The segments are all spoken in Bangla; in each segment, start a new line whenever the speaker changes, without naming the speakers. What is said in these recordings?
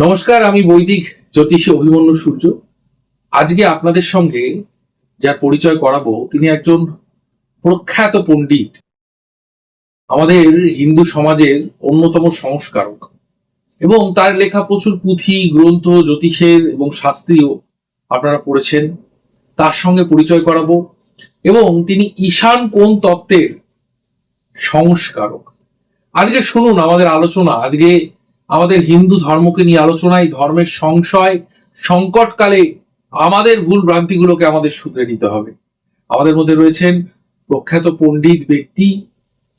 নমস্কার, আমি বৈদিক জ্যোতিষী অভিমন্যু সূর্য। আজকে আপনাদের সঙ্গে যার পরিচয় করাবো, তিনি একজন প্রখ্যাত পণ্ডিত। আমাদের হিন্দু সমাজের অন্যতম সংস্কারক। এবং তার লেখা প্রচুর পুঁথি, গ্রন্থ, জ্যোতিষের এবং শাস্ত্রীয় আপনারা পড়েছেন। তার সঙ্গে পরিচয় করাবো এবং তিনি ঈশান কোন তত্ত্বের সংস্কারক। আজকে শুনুন আমাদের আলোচনা। আজকে আমাদের হিন্দু ধর্মকে নিয়ে আলোচনায়, ধর্মের সংশয়, সংকটকালে আমাদের ভুল ভ্রান্তিগুলোকে আমাদের শুধরে নিতে হবে। আমাদের মধ্যে রয়েছেন প্রখ্যাত পণ্ডিত ব্যক্তি,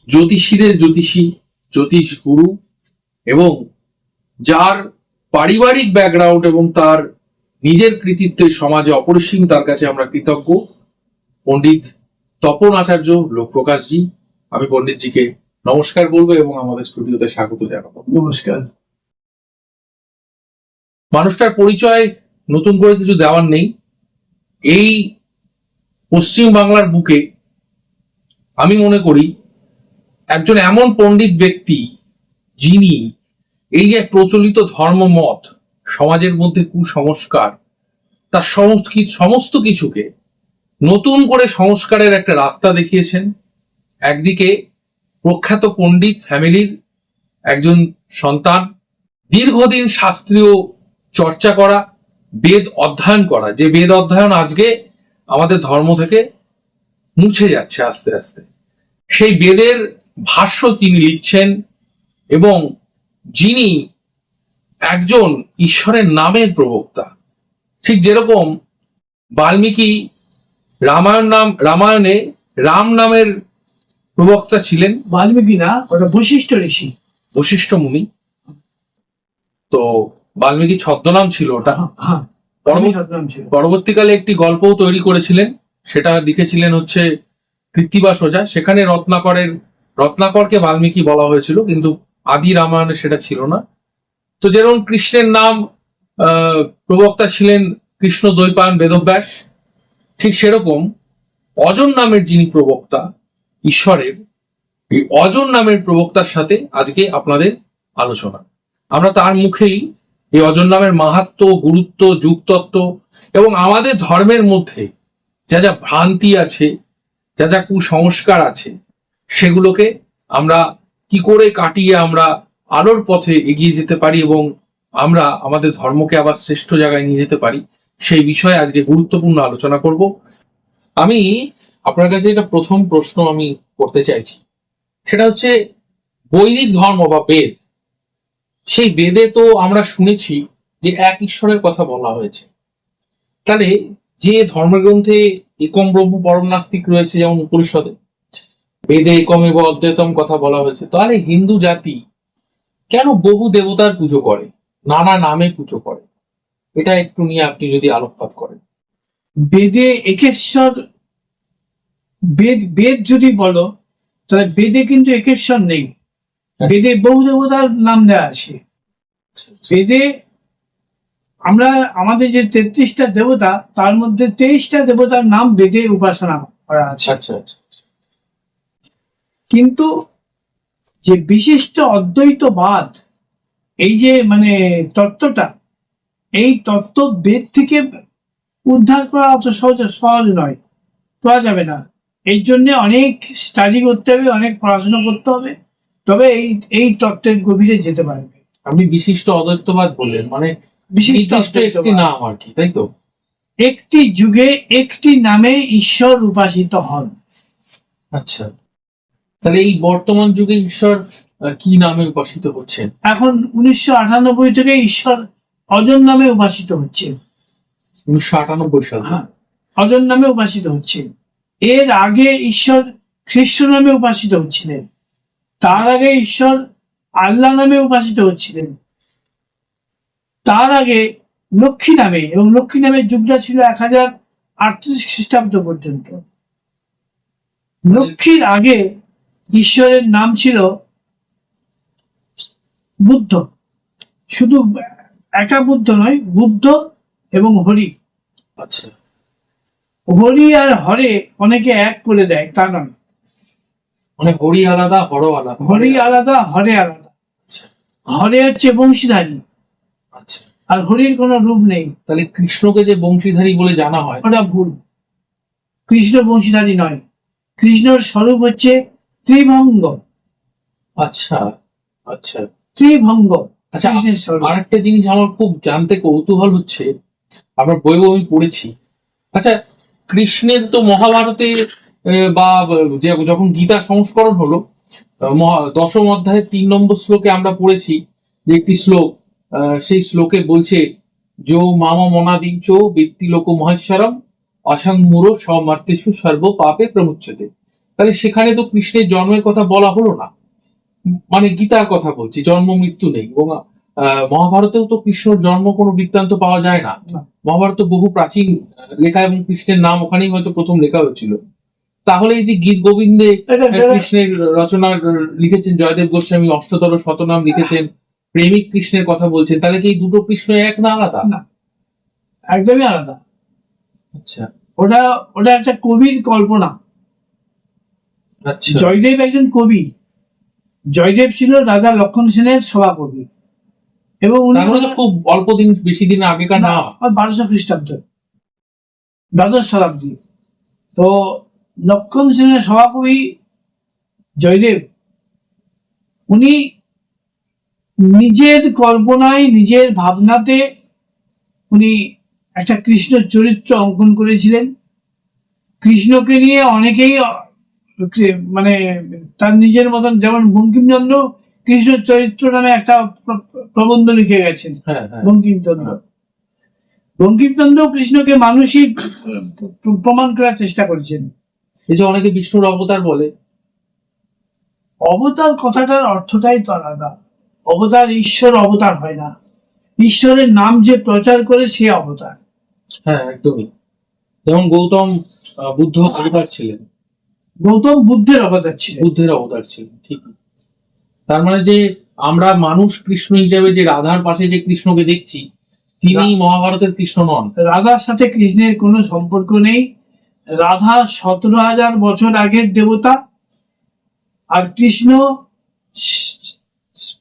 জ্যোতিষীদের জ্যোতিষী, জ্যোতিষ গুরু এবং যার পারিবারিক ব্যাকগ্রাউন্ড এবং তার নিজের কৃতিত্বে সমাজে অপরিসীম তার কাছে আমরা কৃতজ্ঞ। পণ্ডিত তপন আচার্য, লোকপ্রকাশজি, আমি পণ্ডিতজিকে নমস্কার বলব এবং আমাদের স্টুডিওতে স্বাগত জানাব।
নমস্কার।
মানুষটার পরিচয় নতুন করে কিছু দেওয়ার নেই। এই পশ্চিম বাংলার বুকে আমি মনে করি একজন এমন পণ্ডিত ব্যক্তি যিনি এই যে প্রচলিত ধর্মমত, সমাজের মধ্যে কুসংস্কার, তার সমস্ত সমস্ত কিছুকে নতুন করে সংস্কারের একটা রাস্তা দেখিয়েছেন। একদিকে প্রখ্যাত পণ্ডিত ফ্যামিলির একজন সন্তান, দীর্ঘদিন শাস্ত্রীয় চর্চা করা বেদ অধ্যয়ন করা। যে বেদ অধ্যয়ন আজকে আমাদের ধর্ম থেকে মুছে যাচ্ছে আস্তে আস্তে। সেই বেদের ভাষ্য তিনি লিখছেন এবং যিনি একজন ঈশ্বরের নামের প্রবক্তা ঠিক যেরকম বাল্মীকি রামায়ণ নাম রামায়ণে রাম নামের প্রবক্তা ছিলেন।
বাল্মীকি না ওটা বৈশিষ্ট্য ঋষি।
বশিষ্ঠ মুনি। তো বাল্মীকি ছদ্মনাম ছিল ওটা।
হ্যাঁ
পরবর্তীকালে একটি গল্পও তৈরি করেছিলেন। সেটা লিখেছিলেন হচ্ছে কৃত্তিবাস ওঝা সেখানে রত্নাকরের রত্নাকরকে বাল্মীকি বলা হয়েছিল কিন্তু আদি রামায়ণে সেটা ছিল না। তো যেরকম কৃষ্ণের নাম প্রবক্তা ছিলেন কৃষ্ণ দ্বৈপায়ন বেদব্যাস ঠিক সেরকম অজন নামের যিনি প্রবক্তা ঈশ্বরের এই অজন নামের প্রবক্তার সাথে আজকে আপনাদের আলোচনা। আমরা তার মুখেই এই অজন নামের মাহাত্ম, গুরুত্ব, যুগতত্ত্ব এবং আমাদের ধর্মের মধ্যে যা যা ভ্রান্তি আছে, যা যা কুসংস্কার আছে, সেগুলোকে আমরা কি করে কাটিয়ে আমরা আলোর পথে এগিয়ে যেতে পারি এবং আমরা আমাদের ধর্মকে আবার শ্রেষ্ঠ জায়গায় নিয়ে যেতে পারি, সেই বিষয়ে আজকে গুরুত্বপূর্ণ আলোচনা করব। আমি আপনার কাছে এটা প্রথম প্রশ্ন আমি করতে চাইছি। সেটা হচ্ছে বৈদিক ধর্ম বা বেদ সেই বেদে তো আমরা শুনেছি যে এক ঈশ্বরের কথা বলা হয়েছে। তাহলে যে ধর্মগ্রন্থে একম ব্রহ্ম পরম নাস্তিক রয়েছে যেমন উপনিষদে, বেদে একম এবং অদ্বৈতম কথা বলা হয়েছে, তাহলে হিন্দু জাতি কেন বহু দেবতার পুজো করে, নানা নামে পুজো করে? এটা একটু নিয়ে আপনি যদি আলোকপাত করেন।
বেদে একেশ্বর, বেদ বেদ যদি বলো, তাহলে বেদে কিন্তু একেশ্বর নেই। বেদে বহু দেবতার নাম দেওয়া আছে। বেদে আমরা আমাদের যে তেত্রিশটা দেবতা তার মধ্যে তেইশটা দেবতার নাম বেদে উপাসনা করা আছে।
আচ্ছা আচ্ছা আচ্ছা।
কিন্তু যে বিশিষ্ট অদ্বৈতবাদ এই যে মানে তত্ত্বটা এই তত্ত্ব বেদ থেকে উদ্ধার করা অত সহজ সহজ নয় করা যাবে না। এর জন্য অনেক স্টাডি করতে হবে অনেক পড়াশোনা করতে হবে। তবে এই এই তত্ত্বের গভীরে যেতে পারবে।
আপনি বিশিষ্ট অদ্বৈতবাদ বললেন মানে
বিশিষ্ট
একটি নাম আর কি তাই তো?
একটি যুগে একটি নামে ঈশ্বর উপাসিত হন।
আচ্ছা। তাহলে এই বর্তমান যুগে ঈশ্বর কি নামে উপাসিত হচ্ছেন?
এখন উনিশশো আটানব্বই থেকে ঈশ্বর অজন নামে উপাসিত হচ্ছে।
উনিশশো আটানব্বই সাল
হ্যাঁ অজন নামে উপাসিত হচ্ছে। এর আগে ঈশ্বর খ্রিস্ট নামে উপাসিত হচ্ছিলেন। তার আগে ঈশ্বর আল্লাহ নামে উপাসিত হচ্ছিলেন। তার আগে লক্ষ্মী নামে এবং লক্ষ্মী নামের যুগটা ছিল এক হাজার আটত্রিশ খ্রিস্টাব্দ পর্যন্ত। লক্ষ্মীর আগে ঈশ্বরের নাম ছিল বুদ্ধ। শুধু একা বুদ্ধ নয় বুদ্ধ এবং হরি।
আচ্ছা।
হরি আর হরে অনেকে এক করে দেয় তা নয়।
মানে হরি আলাদা হর আলাদা।
হরি আলাদা হরে আলাদা।
আচ্ছা।
হরে হচ্ছে বংশীধারী।
আচ্ছা।
আর হরির কোনো রূপ নেই।
তাহলে কৃষ্ণকে যে বংশীধারী বলে জানা হয়।
ওটা ভুল। কৃষ্ণ বংশীধারী নয়। কৃষ্ণর স্বরূপ হচ্ছে ত্রিভঙ্গ।
আচ্ছা আচ্ছা।
ত্রিভঙ্গ
আচ্ছা আর একটা জিনিস আমার খুব জানতে কৌতূহল হচ্ছে আমরা বইও আমি পড়েছি। আচ্ছা কৃষ্ণের তো মহাভারতে বা যখন গীতা সংস্করণ হলো দশম অধ্যায়ের তিন নম্বর শ্লোকে আমরা পড়েছি যে একটি শ্লোক আহ, সেই শ্লোকে বলছে যো মামা মনাদি চো ব্যক্তি লোক মহেশ্বরম অসংমূর সমার্তেষু সর্ব পাপে প্রমুচ্যতে তাহলে সেখানে তো কৃষ্ণের জন্মের কথা বলা হলো না। মানে গীতার কথা বলছি জন্ম মৃত্যু নেই। এবং আহ, মহাভারতেও তো কৃষ্ণর জন্ম কোনো বৃত্তান্ত পাওয়া যায় না। মহাভারত বহু প্রাচীন লেখা এবং কৃষ্ণের নাম ওখানেই হয়তো প্রথম লেখা হয়েছিল। তাহলে এই যে গীত গোবিন্দে কৃষ্ণের রচনা লিখেছেন জয়দেব গোস্বামী অষ্টতর শতনাম লিখেছেন প্রেমিক কৃষ্ণের কথা বলছেন তাহলে কি এই দুটো কৃষ্ণ এক না আলাদা?
না। একদমই আলাদা।
আচ্ছা।
ওটা ওটা একটা কবির কল্পনা।
আচ্ছা।
জয়দেব একজন কবি। জয়দেব ছিল রাজা লক্ষণ সেনের সভাকবি এবং উনি
মানে খুব অল্প দিন বেশি দিন আগেকার না
বারোশো খ্রিস্টাব্দ। দ্বাদশ শতাব্দী। তো লক্ষণ সেনের সভাকবি জয়দেব উনি নিজের কল্পনায় নিজের ভাবনাতে উনি একটা কৃষ্ণ চরিত্র অঙ্কন করেছিলেন। কৃষ্ণকে নিয়ে অনেকেই মানে তার নিজের মতন যেমন বঙ্কিমচন্দ্র কৃষ্ণ চরিত্র নামে একটা প্রবন্ধ লিখে গেছেন
হ্যাঁ হ্যাঁ।
বঙ্কিমচন্দ্র। বঙ্কিমচন্দ্র কৃষ্ণকে মানুষই প্রমাণ করার চেষ্টা করেছেন।
এই যে অনেকে বিষ্ণুর অবতার বলে।
অবতার কথাটার অর্থটাই তো আলাদা। অবতার ঈশ্বর অবতার হয় না। ঈশ্বরের নাম যে প্রচার করে সে অবতার।
হ্যাঁ একদমই। যেমন গৌতম বুদ্ধ অবতার ছিলেন।
গৌতম বুদ্ধের অবতার ছিলেন।
বুদ্ধের অবতার ছিলেন ঠিক। তার মানে যে আমরা মানুষ কৃষ্ণ হিসেবে যে রাধার পাশে যে কৃষ্ণকে দেখছি তিনি মহাভারতের কৃষ্ণ নন।
রাধার সাথে কৃষ্ণের কোনো সম্পর্ক নেই। রাধা সতেরো হাজার বছর আগের দেবতা আর কৃষ্ণ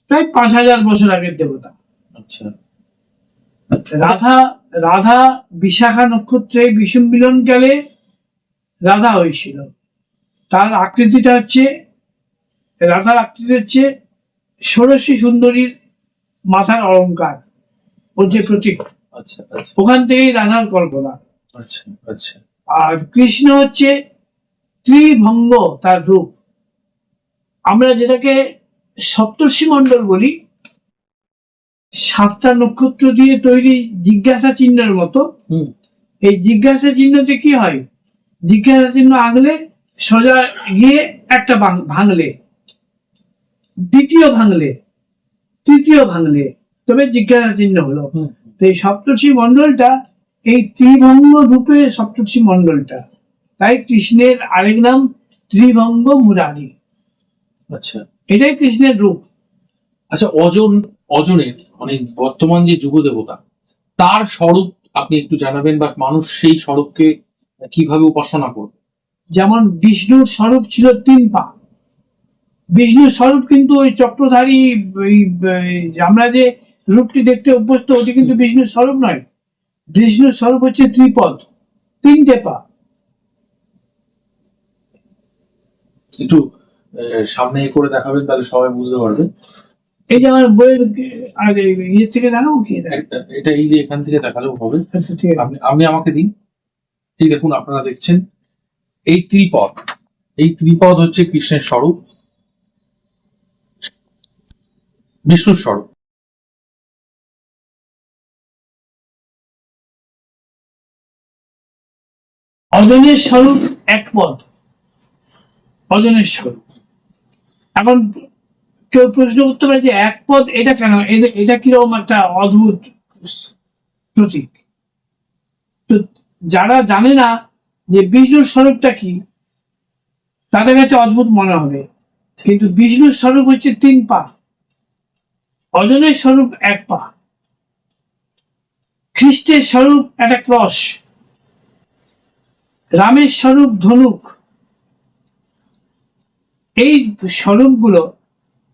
প্রায় পাঁচ হাজার বছর আগের দেবতা।
আচ্ছা।
রাধা রাধা বিশাখা নক্ষত্রে বিষম মিলনকালে রাধা হয়েছিল। তার আকৃতিটা হচ্ছে রাধার আকৃতি হচ্ছে ষোড়শী সুন্দরীর মাথার অলংকার ওর যে প্রতীক।
আচ্ছা আচ্ছা।
ওখান থেকেই রাধার কল্পনা।
আচ্ছা আচ্ছা।
আর কৃষ্ণ হচ্ছে ত্রিভঙ্গ তার রূপ। আমরা যেটাকে সপ্তর্ষি মণ্ডল বলি সাতটা নক্ষত্র দিয়ে তৈরি জিজ্ঞাসা চিহ্নের মতো। এই জিজ্ঞাসা চিহ্নতে কি হয়? জিজ্ঞাসা চিহ্ন আঁকলে সোজা গিয়ে একটা ভাঙ- ভাঙলে। দ্বিতীয় ভাঙলে তৃতীয় ভাঙলে তবে জিজ্ঞাসা চিহ্ন হলো। তো এই সপ্তর্ষি মণ্ডলটা এই ত্রিভঙ্গ রূপে সপ্তর্ষি মণ্ডলটা। তাই কৃষ্ণের আরেক নাম ত্রিভঙ্গ মুরারি।
আচ্ছা।
এটাই কৃষ্ণের রূপ।
আচ্ছা অজন অজনের মানে বর্তমান যে যুগ দেবতা তার স্বরূপ আপনি একটু জানাবেন বা মানুষ সেই স্বরূপকে কীভাবে উপাসনা করবে?
যেমন বিষ্ণুর স্বরূপ ছিল তিন পা। বিষ্ণুর স্বরূপ কিন্তু ওই চক্রধারী ওই আমরা যে রূপটি দেখতে অভ্যস্ত ওটি কিন্তু বিষ্ণুর স্বরূপ নয়। বিষ্ণুর স্বরূপ হচ্ছে ত্রিপদ তিনটে পা
একটু সামনে করে দেখাবেন তাহলে সবাই বুঝতে পারবে।
এই যে আমার বইয়ের এই ইয়ে থেকে দেখাবো কি? এটা?
এই যে এখান থেকে দেখালেও হবে।
আচ্ছা ঠিক আছে।
আপনি আপনি আমাকে দিন। এই দেখুন আপনারা দেখছেন। এই ত্রিপদ এই ত্রিপদ হচ্ছে কৃষ্ণের স্বরূপ বিষ্ণুর স্বরূপ।
অজনের স্বরূপ এক পদ অজনের স্বরূপ। এখন কেউ প্রশ্ন করতে পারে যে এক পদ এটা কেন? এটা- কীরকম একটা অদ্ভুত প্রতীক? তো যারা জানে না যে বিষ্ণুর স্বরূপটা কি, তাদের কাছে অদ্ভুত মনে হবে। কিন্তু বিষ্ণুর স্বরূপ হচ্ছে তিন পা। অজনের স্বরূপ এক পা। খ্রিস্টের স্বরূপ একটা ক্রস। রামের স্বরূপ ধনুক। এই স্বরূপগুলো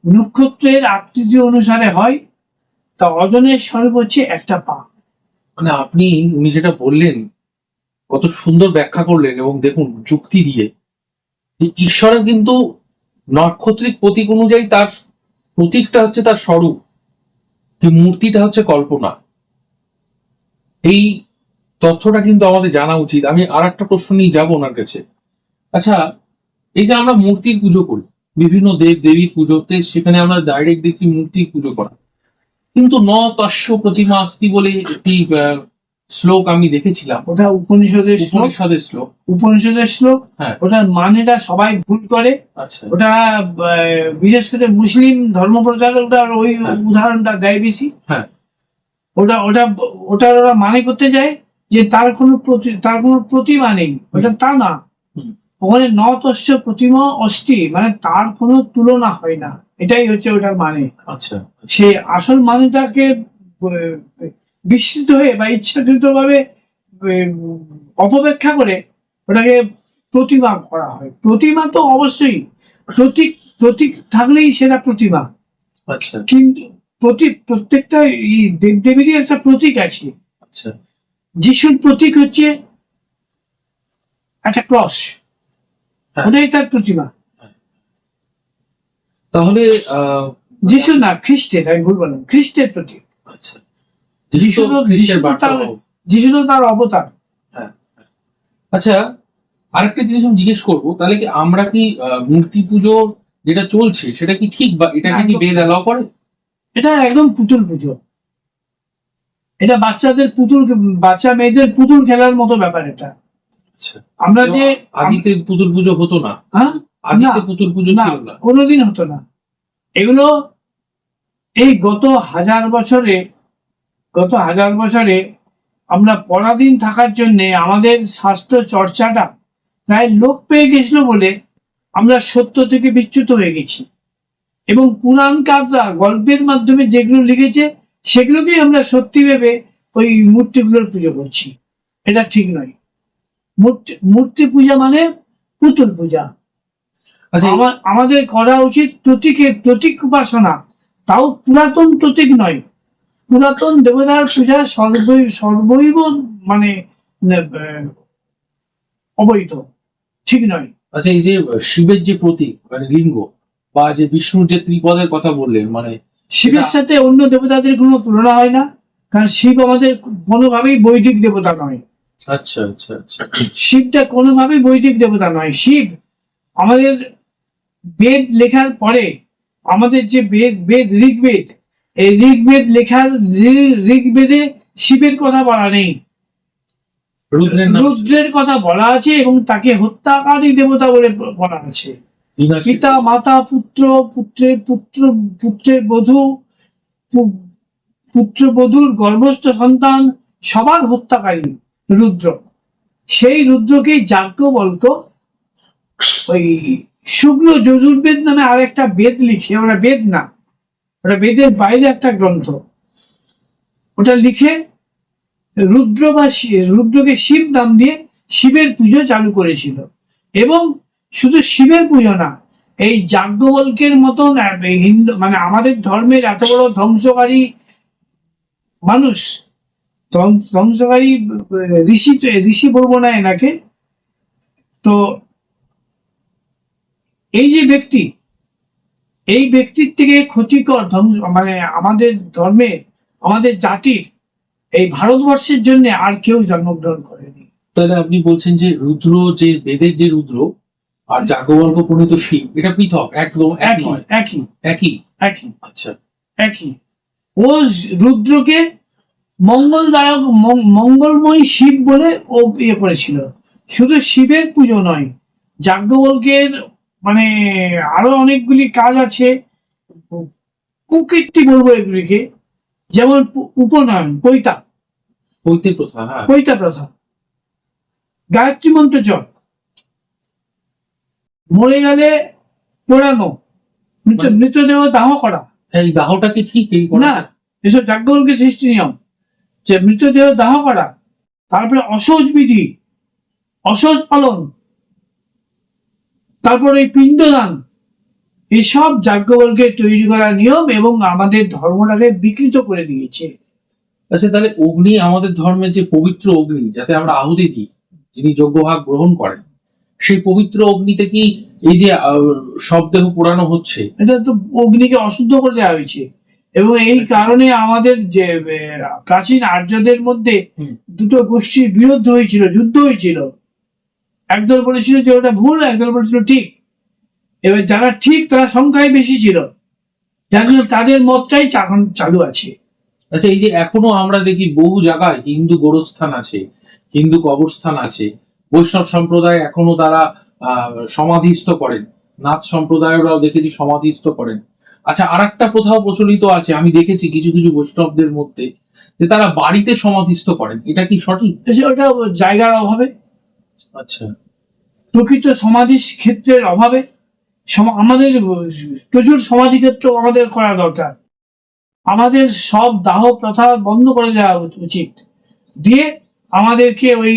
নক্ষত্রের আকৃতি অনুসারে হয়, তা অজনের স্বরূপ হচ্ছে একটা পা।
মানে আপনি, উনি যেটা বললেন, কত সুন্দর ব্যাখ্যা করলেন এবং দেখুন যুক্তি দিয়ে ঈশ্বরের কিন্তু নক্ষত্রিক প্রতীক অনুযায়ী তার প্রতীকটা হচ্ছে তার স্বরূপ, যে মূর্তিটা হচ্ছে কল্পনা। এই তথ্যটা কিন্তু আমাদের জানা উচিত। আমি আর একটা প্রশ্ন নিয়ে যাব ওনার কাছে। আচ্ছা এই যে আমরা মূর্তি পুজো করি বিভিন্ন দেব দেবীর পুজোতে সেখানে আমরা ডাইরেক্ট দেখছি মূর্তি পুজো করা। কিন্তু ন তস্য প্রতিমা আস্তি বলে একটি শ্লোক আমি দেখেছিলাম।
ওটা উপনিষদের শ্লোক।
উপনিষদের শ্লোক।
উপনিষদের শ্লোক।
হ্যাঁ।
ওটার মানেটা সবাই ভুল করে।
আচ্ছা।
ওটা বিশেষ করে মুসলিম ধর্ম প্রচারকরা ওই
হ্যাঁ।
উদাহরণটা দেয় বেশি।
হ্যাঁ।
ওটা ওটা ওটার ওরা মানে করতে যায়। যে তার কোনো প্রতি- তার কোনো প্রতিমা নেই। ওটা তা না। ওখানে নতস্য প্রতিমা অস্থি মানে তার কোনো তুলনা হয় না। এটাই হচ্ছে ওটার মানে।
আচ্ছা।
সে আসল মানেটাকে আহ, বিস্মৃত হয়ে বা ইচ্ছাকৃত ভাবে অপব্যাখ্যা করে ওটাকে প্রতিমা করা হয়। প্রতিমা তো অবশ্যই প্রতীক প্রতীক থাকলেই সেটা প্রতিমা।
আচ্ছা।
কিন্তু প্রতীক প্রত্যেকটা এই দেবদেবীরই একটা প্রতীক আছে।
আচ্ছা।
যিশুর প্রতীক হচ্ছে একটা ক্রস।
হ্যাঁ।
ওটাই তার প্রতিমা।
তাহলে
যিশু না খ্রিস্টের আমি ভুল বললাম খ্রিস্টের প্রতীক।
আচ্ছা।
যিশু যিশু তো তার-
হোক।
যিশু তো তার অবতার।
আচ্ছা আরেকটা জিনিস আমি জিজ্ঞেস করব তাহলে কি আমরা কি মূর্তি পুজো যেটা চলছে সেটা কি ঠিক বা এটাকে কি বেদ অ্যালাউ করে?
এটা একদম পুতুল পুজো। এটা বাচ্চাদের পুতুল বাচ্চা মেয়েদের পুতুল খেলার মতো ব্যাপার এটা।
আচ্ছা।
আমরা যে
আদিতে পুতুল পুজো হতো না?
হ্যাঁ?
আদিতে পুতুল পুজো না
কোনোদিন হতো না। এগুলো এই গত হাজার বছরে গত হাজার বছরে আমরা পরাধীন থাকার জন্য আমাদের স্বাস্থ্য চর্চাটা প্রায় লোপ পেয়ে গেছিল বলে আমরা সত্য থেকে বিচ্যুত হয়ে গেছি। এবং পুরাণকাররা গল্পের মাধ্যমে যেগুলো লিখেছে সেগুলোকেই আমরা সত্যি ভেবে ওই মূর্তিগুলোর পুজো করছি। এটা ঠিক নয়। মূর্তি মূর্তি পূজা মানে পুতুল পূজা।
আচ্ছা
আমাদের করা উচিত প্রতীকের প্রতীক উপাসনা। তাও পুরাতন প্রতীক নয়। পুরাতন দেবতার পূজা সর্বই সর্বৈব মানে অবৈধ। ঠিক নয়।
আচ্ছা এই যে শিবের যে প্রতীক মানে লিঙ্গ বা যে বিষ্ণুর যে ত্রিপদের কথা বললেন মানে
শিবের সাথে অন্য দেবতাদের কোনো তুলনা হয় না কারণ শিব আমাদের কোনোভাবেই বৈদিক দেবতা নয়।
আচ্ছা আচ্ছা আচ্ছা।
শিবটা কোনোভাবেই বৈদিক দেবতা নয়। শিব আমাদের বেদ লেখার পরে আমাদের যে বেদ বেদ ঋগ্বেদ এই ঋগ্বেদ লেখার ঋগ্বেদে শিবের কথা বলা নেই।
রুদ্রের
কথা বলা আছে এবং তাকে হত্যাকারী দেবতা বলে বলা আছে। পিতা, মাতা, পুত্র পুত্রের পুত্র পুত্রের বধূ পুত্রবধূর গর্ভস্থ সন্তান, সবার হত্যাকারী রুদ্র। সেই রুদ্রকেই যাজ্ঞবল্ক ওই শুক্ল যজুর্বেদ নামে আরেকটা বেদ লিখে, ওটা বেদ না, ওটা বেদের বাইরে একটা গ্রন্থ। ওটা লিখে রুদ্র বা রুদ্রকে শিব নাম দিয়ে শিবের পুজো চালু করেছিল। এবং শুধু শিবের পুজো না, এই যাজ্ঞবল্কের মতন হিন্দু মানে আমাদের ধর্মের এত বড় ধ্বংসকারী মানুষ ধ্বংস- ধ্বংসকারী ঋষি ঋষি বলব না এনাকে, তো এই যে ব্যক্তি, এই ব্যক্তির থেকে ক্ষতিকর ধ্বংস মানে আমাদের ধর্মে, আমাদের জাতির এই ভারতবর্ষের জন্য আর কেউ জন্মগ্রহণ করেনি।
তাহলে আপনি বলছেন যে রুদ্র যে বেদের যে রুদ্র আর যাজ্ঞবল্ক প্রণীত শিব এটা পৃথক একদম
একই একই
একই?
একই।
আচ্ছা।
একই। ও রুদ্রকে মঙ্গলদায়ক মং- মঙ্গলময় শিব বলে ও ইয়ে করেছিল। শুধু শিবের পুজো নয় যাজ্ঞবল্কের মানে আরও অনেকগুলি কাজ আছে। কুকীর্তি বলব এগুলিকে যেমন উপনয়ন পৈতা।
পৈতে প্রথা হ্যাঁ।
পৈতা প্রথা গায়ত্রী মন্ত্র জপ। মরে গেলে পোড়ানো
মানে-
মৃতদেহ দাহ করা।
এই দাহটা কি ঠিক
না এসব যাজ্ঞবল্কের সৃষ্টি নিয়ম। যে মৃতদেহ দাহ করা তারপরে অসহজ বিধি অসহজ পালন তারপরে এই পিণ্ডদান এসব যাজ্ঞবল্কে তৈরি করা নিয়ম এবং আমাদের ধর্মটাকে বিকৃত করে দিয়েছে।
আচ্ছা তাহলে অগ্নি আমাদের ধর্মের যে পবিত্র অগ্নি যাতে আমরা আহুতি দিই যিনি যজ্ঞভাগ গ্রহণ করেন সেই পবিত্র অগ্নিতে কি এই যে আহ, শবদেহ পোড়ানো হচ্ছে?
এটা তো অগ্নিকে অশুদ্ধ করে দেওয়া হয়েছে। এবং এই কারণে আমাদের যে প্রাচীন আর্যদের মধ্যে দুটো গোষ্ঠীর বিরুদ্ধ হয়েছিল যুদ্ধ হয়েছিল। একদল বলেছিল যে ওটা ভুল একদল বলেছিল ঠিক। এবার যারা ঠিক তারা সংখ্যায় বেশি ছিল। যার জন্য তাদের মতটাই এখন চালু আছে।
আচ্ছা এই যে এখনও আমরা দেখি বহু জায়গায় হিন্দু গোরস্থান আছে হিন্দু কবরস্থান আছে বৈষ্ণব সম্প্রদায় এখনও তারা সমাধিস্থ করেন। নাথ সম্প্রদায়েরাও দেখেছি সমাধিস্থ করেন। আচ্ছা আর একটা প্রথাও প্রচলিত আছে আমি দেখেছি কিছু কিছু বৈষ্ণবদের মধ্যে যে তারা বাড়িতে সমাধিস্থ করেন। এটা কি সঠিক?
ওটা জায়গার অভাবে।
আচ্ছা।
প্রকৃত সমাধি ক্ষেত্রের অভাবে আমাদের প্রচুর সমাধি ক্ষেত্র আমাদের করা দরকার। আমাদের সব দাহ প্রথা বন্ধ করে দেওয়া উচিত। দিয়ে আমাদেরকে ওই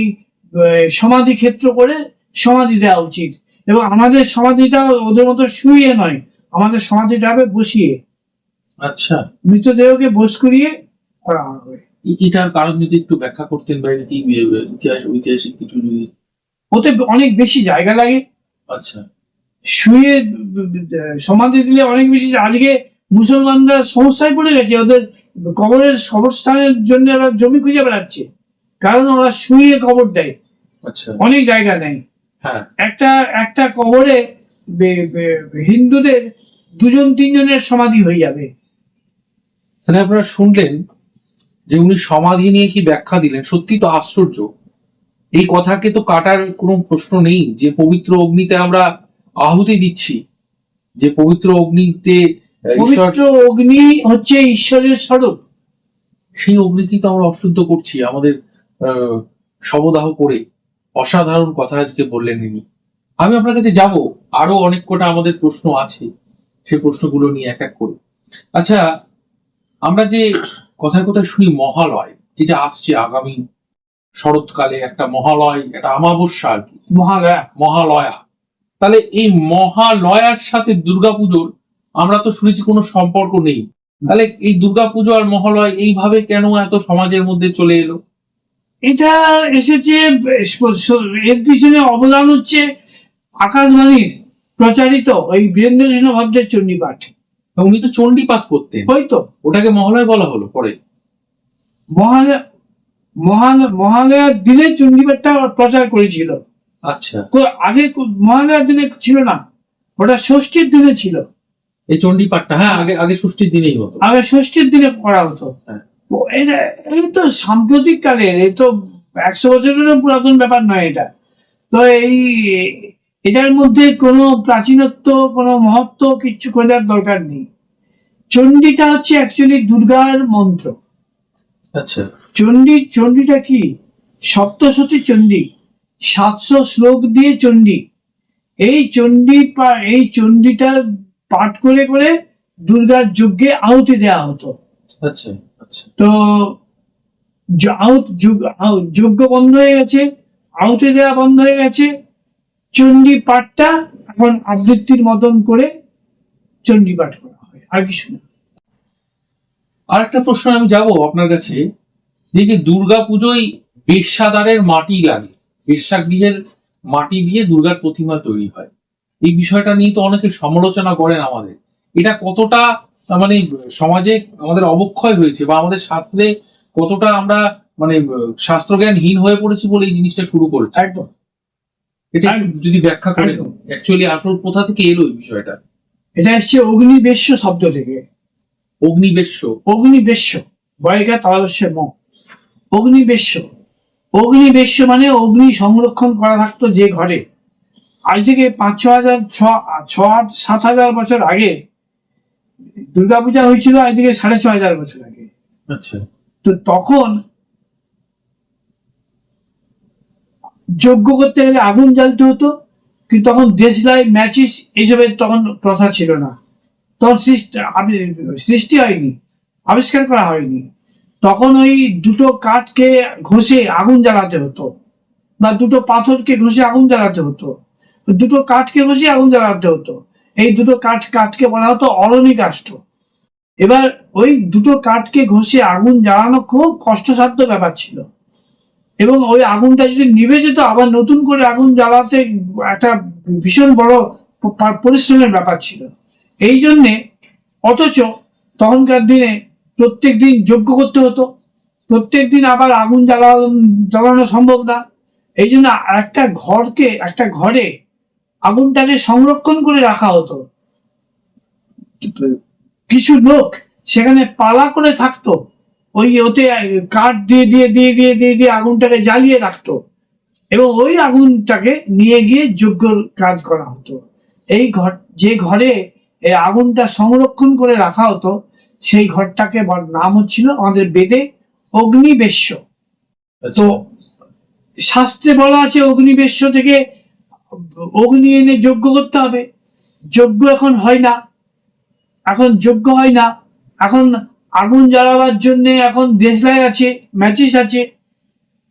সমাধি ক্ষেত্র করে সমাধি দেওয়া উচিত। এবং আমাদের সমাধিটা ওদের মতো শুয়ে নয় আমাদের সমাধিটা হবে বসিয়ে।
আচ্ছা।
মৃতদেহকে বস করিয়ে করা হবে।
এটার কারণ যদি একটু ব্যাখ্যা করতেন বা কি ইতিহাস ঐতিহাসিক কিছু যদি
ওতে অনেক বেশি জায়গা লাগে।
আচ্ছা।
শুয়ে সমাধি দিলে অনেক বেশি আজকে মুসলমানরা সমস্যায় পড়ে গেছে। ওদের কবরের কবরস্থানের জন্য ওরা জমি খুঁজে বেড়াচ্ছে। কারণ ওরা শুয়ে কবর দেয়।
আচ্ছা।
অনেক জায়গা নেই।
হ্যাঁ।
একটা একটা কবরে হিন্দুদের দুজন তিনজনের সমাধি হয়ে যাবে।
তাহলে আপনারা শুনলেন যে উনি সমাধি নিয়ে কি ব্যাখ্যা দিলেন? সত্যি তো আশ্চর্য। এই কথাকে তো কাটার কোনো প্রশ্ন নেই যে পবিত্র অগ্নিতে আমরা আহুতি দিচ্ছি যে পবিত্র অগ্নিতে
পবিত্র অগ্নি হচ্ছে ঈশ্বরের স্বরূপ।
সেই অগ্নিকে তো আমরা অশুদ্ধ করছি আমাদের শবদাহ করে অসাধারণ কথা আজকে বললেন ইনি। আমি আপনার কাছে যাব। আরও অনেক কটা আমাদের প্রশ্ন আছে। সেই প্রশ্নগুলো নিয়ে এক এক করে। আচ্ছা আমরা যে কথায় কথায় শুনি মহালয় এই যে আসছে আগামী শরৎকালে একটা মহালয় একটা আমাবস্যা আর কি।
মহালয়া।
মহালয়া। তাহলে এই মহালয়ার সাথে দুর্গাপুজোর আমরা তো শুনেছি কোনো সম্পর্ক নেই। তাহলে এই দুর্গাপুজো আর মহালয় এইভাবে কেন এত সমাজের মধ্যে চলে এলো?
এটা এসেছে এর পিছনে অবদান হচ্ছে আকাশবাণীর প্রচারিত ওই বীরেন্দ্র কৃষ্ণ ভদ্রের চণ্ডীপাঠ।
উনি তো চণ্ডীপাঠ করতেন।
ওই তো।
ওটাকে মহালয় বলা হলো পরে।
মহালয়া মহালয়া মহালয়ার দিনে চণ্ডীপাঠটা প্রচার করেছিল।
আচ্ছা।
আগে মহালয়ার দিনে ছিল না। ওটা ষষ্ঠীর দিনে ছিল।
এই চণ্ডীপাঠটা হ্যাঁ আগে আগে ষষ্ঠীর দিনেই হতো।
আগে ষষ্ঠীর দিনে করা হতো।
হ্যাঁ।
এটা এই তো সাম্প্রতিক কালের এই তো একশো বছরেরও পুরাতন ব্যাপার নয় এটা। তো এই এটার মধ্যে কোনো প্রাচীনত্ব কোনো মহত্ব কিচ্ছু খোঁজার দরকার নেই। চণ্ডীটা হচ্ছে অ্যাকচুয়ালি দুর্গার মন্ত্র।
আচ্ছা।
চণ্ডী চণ্ডীটা কি? সপ্তশতী চণ্ডী সাতশো শ্লোক দিয়ে চণ্ডী। এই চণ্ডী এই চণ্ডীটা পাঠ করে করে দুর্গার যজ্ঞে আহুতি দেওয়া হতো।
আচ্ছা আচ্ছা।
তো য- আহুত যজ্ঞ- বন্ধ হয়ে গেছে আহুতি দেওয়া বন্ধ হয়ে গেছে চণ্ডী পাঠটা এখন আবৃত্তির মতন করে চণ্ডী পাঠ করা হয় আর কিছু না।
আর একটা প্রশ্ন আমি যাব আপনার কাছে যে যে দুর্গা পুজোয় বেশ্যাদারের মাটি লাগে বেশ্যাগৃহের মাটি দিয়ে দুর্গার প্রতিমা তৈরি হয় এই বিষয়টা নিয়ে তো অনেকে সমালোচনা করেন আমাদের। এটা কতটা মানে সমাজে আমাদের অবক্ষয় হয়েছে বা আমাদের শাস্ত্রে কতটা আমরা মানে আহ, শাস্ত্রজ্ঞানহীন হয়ে পড়েছি বলে এই জিনিসটা শুরু করেছে।
একদম।
এটা যদি ব্যাখ্যা
একদম।
অ্যাকচুয়ালি আসল কোথা থেকে এলো এই বিষয়টা?
এটা এসছে অগ্নিবেশ্য শব্দ থেকে।
অগ্নিবেশ্য।
অগ্নিবেশ্য। বয়কা তালস্য ম অগ্নিবেশ্য। অগ্নিবেশ্য মানে অগ্নি সংরক্ষণ করা থাকতো যে ঘরে। আজ থেকে পাঁচ ছ হাজার ছ ছ আট সাত হাজার বছর আগে দুর্গাপূজা হয়েছিল আজ থেকে সাড়ে ছ হাজার বছর আগে।
আচ্ছা।
তো তখন যজ্ঞ করতে গেলে আগুন জ্বালতে হতো কিন্তু তখন দেশলাই ম্যাচিস এইসবের তখন প্রথা ছিল না। তখন সৃষ্টি সৃষ্টি হয়নি আবিষ্কার করা হয়নি। তখন ওই দুটো কাঠকে ঘষে আগুন জ্বালাতে হতো বা দুটো পাথরকে ঘষে আগুন জ্বালাতে হতো। দুটো কাঠকে ঘষে আগুন জ্বালাতে হতো। এই দুটো কাঠ কাঠকে বলা হতো অরণি কাষ্ঠ এবার ওই দুটো কাঠকে ঘষে আগুন জ্বালানো খুব কষ্টসাধ্য ব্যাপার ছিল। এবং ওই আগুনটা যদি নিভে যেত, আবার নতুন করে আগুন জ্বালাতে একটা ভীষণ বড় পরিশ্রমের ব্যাপার ছিল। এই জন্যে অথচ তখনকার দিনে প্রত্যেক দিন যজ্ঞ করতে হতো। প্রত্যেক দিন আবার আগুন জ্বালানো জ্বালানো সম্ভব না। এই জন্য একটা ঘরকে, একটা ঘরে আগুনটাকে সংরক্ষণ করে রাখা হতো। কিছু লোক সেখানে পালা করে থাকতো। ওই ওতে কাঠ দিয়ে দিয়ে দিয়ে দিয়ে দিয়ে দিয়ে আগুনটাকে জ্বালিয়ে রাখতো। এবং ওই আগুনটাকে নিয়ে গিয়ে যজ্ঞর কাজ করা হতো। এই ঘর যে ঘরে এই আগুনটা সংরক্ষণ করে রাখা হতো সেই ঘরটাকে নাম হচ্ছিল আমাদের বেদে অগ্নিবেশ্য। তো শাস্ত্রে বলা আছে অগ্নিবেশ্য থেকে অগ্নি এনে যজ্ঞ করতে হবে। যজ্ঞ এখন হয় না। এখন যজ্ঞ হয় না। এখন আগুন জ্বালাবার জন্য এখন দেশলাই আছে ম্যাচিস আছে।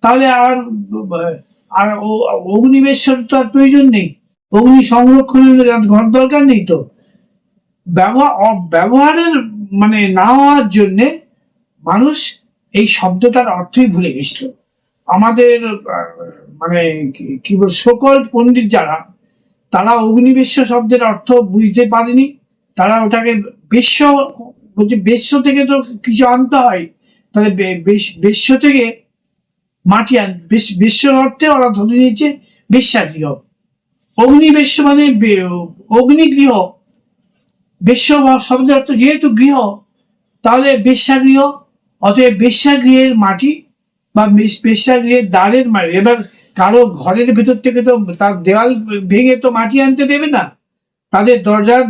তাহলে আর আর অগ্নিবেশ্বর তো আর প্রয়োজন নেই। অগ্নি সংরক্ষণের ঘর দরকার নেই তো। ব্যবহার ব্যবহারের মানে না হওয়ার জন্যে মানুষ এই শব্দটার অর্থই ভুলে গেছিল। আমাদের মানে কি- বল, সকল পণ্ডিত যারা, তারা অগ্নিবেশ্য শব্দের অর্থ বুঝতে পারেনি। তারা ওটাকে বিশ্ব বলছে বেশ্য থেকে তো কিছু আনতে হয়। তাহলে বে- বেশ- বেশ্য থেকে মাটি আন বিশ্ব অর্থে ওরা ধরে নিয়েছে বেশ্যাগৃহ। অগ্নিবেশ্য মানে অগ্নিগৃহ। বিশ্ব শব্দের অর্থ যেহেতু গৃহ, তাহলে বেশ্যাগৃহ, অতএব বেশ্যাগৃহের মাটি বা বেশ- বেশ্যাগৃহের দ্বারের মাটি। এবার কারও ঘরের ভেতর থেকে তো তার দেওয়াল ভেঙে তো মাটি আনতে দেবে না। তাদের দরজার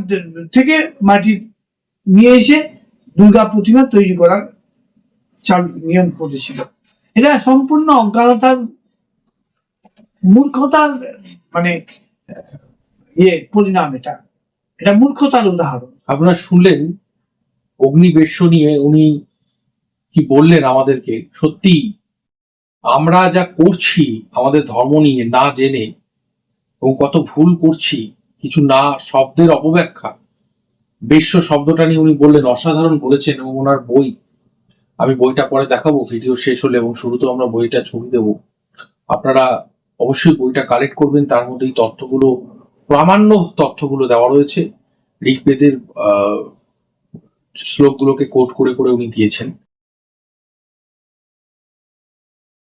থেকে মাটি নিয়ে এসে দুর্গা প্রতিমা তৈরি করার নিয়ম করেছিল। এটা সম্পূর্ণ অজ্ঞানতার মূর্খতার মানে ইয়ে পরিণাম এটা। এটা মূর্খতার উদাহরণ।
আপনারা শুনলেন অগ্নিবেশ্য নিয়ে উনি কি বললেন আমাদেরকে? সত্যি আমরা যা করছি, আমাদের ধর্ম নিয়ে না জেনে এবং কত ভুল করছি, কিছু না শব্দের অপব্যাখ্যা। বিশ্ব শব্দটা নিয়ে উনি বললেন, অসাধারণ বলেছেন এবং ওনার বই, আমি বইটা পরে দেখাবো, ভিডিও শেষ হলে এবং শুরুতেও আমরা বইটা ছবি দেবো। আপনারা অবশ্যই বইটা কালেক্ট করবেন, তার মধ্যে এই তথ্যগুলো, প্রামাণ্য তথ্যগুলো দেওয়া রয়েছে। ঋগ্বেদের শ্লোকগুলোকে কোট করে করে উনি দিয়েছেন।